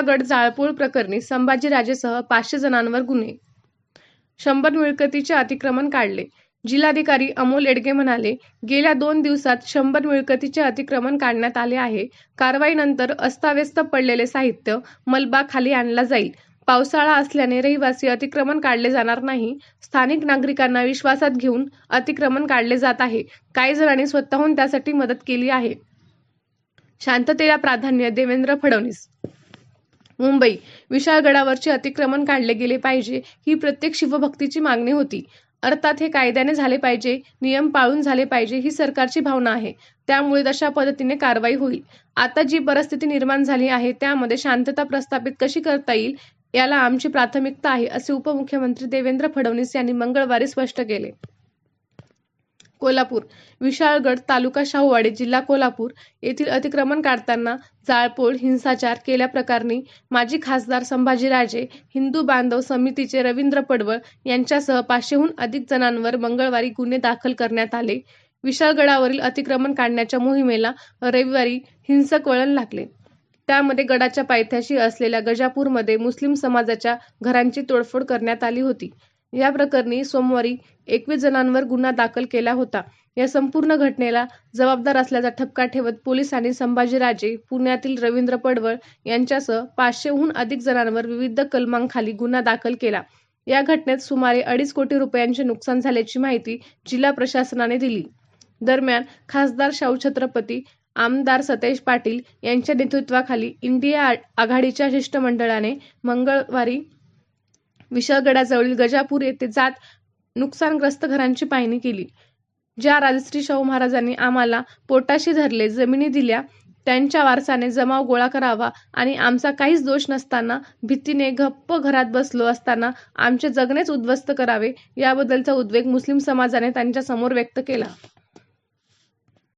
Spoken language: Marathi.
गड जाळपोळ प्रकरणी संभाजीराजेसह पाचशे जणांवर गुन्हे. शंभर मिळकतीचे अतिक्रमण काढले. जिल्हाधिकारी अमोल एडगे म्हणाले गेल्या दोन दिवसात शंभर मिळकतीचे अतिक्रमण काढण्यात आले आहे. कारवाईनंतर अस्ताव्यस्त पडलेले साहित्य मलबा खाली आणला जाईल. पावसाळा असल्याने रहिवासी अतिक्रमण काढले जाणार नाही. स्थानिक नागरिकांना विश्वासात घेऊन अतिक्रमण काढले जात आहे. काही जणांनी स्वतःहून त्यासाठी मदत केली आहे. शांततेला प्राधान्य देवेंद्र फडणवीस मुंबई. विशाळगडावरचे अतिक्रमण काढले गेले पाहिजे ही प्रत्येक शिवभक्तीची मागणी होती. अर्थात हे कायद्याने झाले पाहिजे नियम पाळून झाले पाहिजे ही सरकारची भावना आहे. त्यामुळे तशा पद्धतीने कारवाई होईल. आता जी परिस्थिती निर्माण झाली आहे त्यामध्ये शांतता प्रस्थापित कशी करता येईल याला आमची प्राथमिकता आहे असे उपमुख्यमंत्री देवेंद्र फडणवीस यांनी मंगळवारी स्पष्ट केले. कोल्हापूर विशाळगड तालुका शाहूवाडी जिल्हा कोल्हापूर येथील अतिक्रमण काढताना जाळपोळ हिंसाचार केल्याप्रकरणी माजी खासदार संभाजीराजे हिंदू बांधव समितीचे रवींद्र पडवळ यांच्यासह पाचशेहून अधिक जणांवर मंगळवारी गुन्हे दाखल करण्यात आले. विशाळगडावरील अतिक्रमण काढण्याच्या मोहिमेला रविवारी हिंसक वळण लागले. त्यामध्ये गडाच्या पायथ्याशी असलेल्या गजापूरमध्ये मुस्लिम समाजाच्या घरांची तोडफोड करण्यात आली होती. या प्रकरणी सोमवारी एकवीस जणांवर गुन्हा दाखल केला होता. या संपूर्ण घटनेला जबाबदार असल्याचा ठपका ठेवत पोलिसांनी संभाजीराजे पुण्यातील रवींद्र पडवळ यांच्यासह पाचशेहून अधिक जणांवर विविध कलमांखाली गुन्हा दाखल केला. या घटनेत सुमारे अडीच कोटी रुपयांचे नुकसान झाल्याची माहिती जिल्हा प्रशासनाने दिली. दरम्यान खासदार शाहू छत्रपती आमदार सतेज पाटील यांच्या नेतृत्वाखाली इंडिया आघाडीच्या शिष्टमंडळाने मंगळवारी विशाळगडाजवळील गजापूर येथे जात नुकसानग्रस्त घरांची पाहणी केली. ज्या राजश्री शाहू महाराजांनी आम्हाला पोटाशी धरले जमिनी दिल्या त्यांच्या वारसाने जमाव गोळा करावा आणि आमचा काहीच दोष नसताना भीतीने गप्प घरात बसलो असताना आमचे जगणेच उद्ध्वस्त करावे याबद्दलचा उद्वेग मुस्लिम समाजाने त्यांच्यासमोर व्यक्त केला.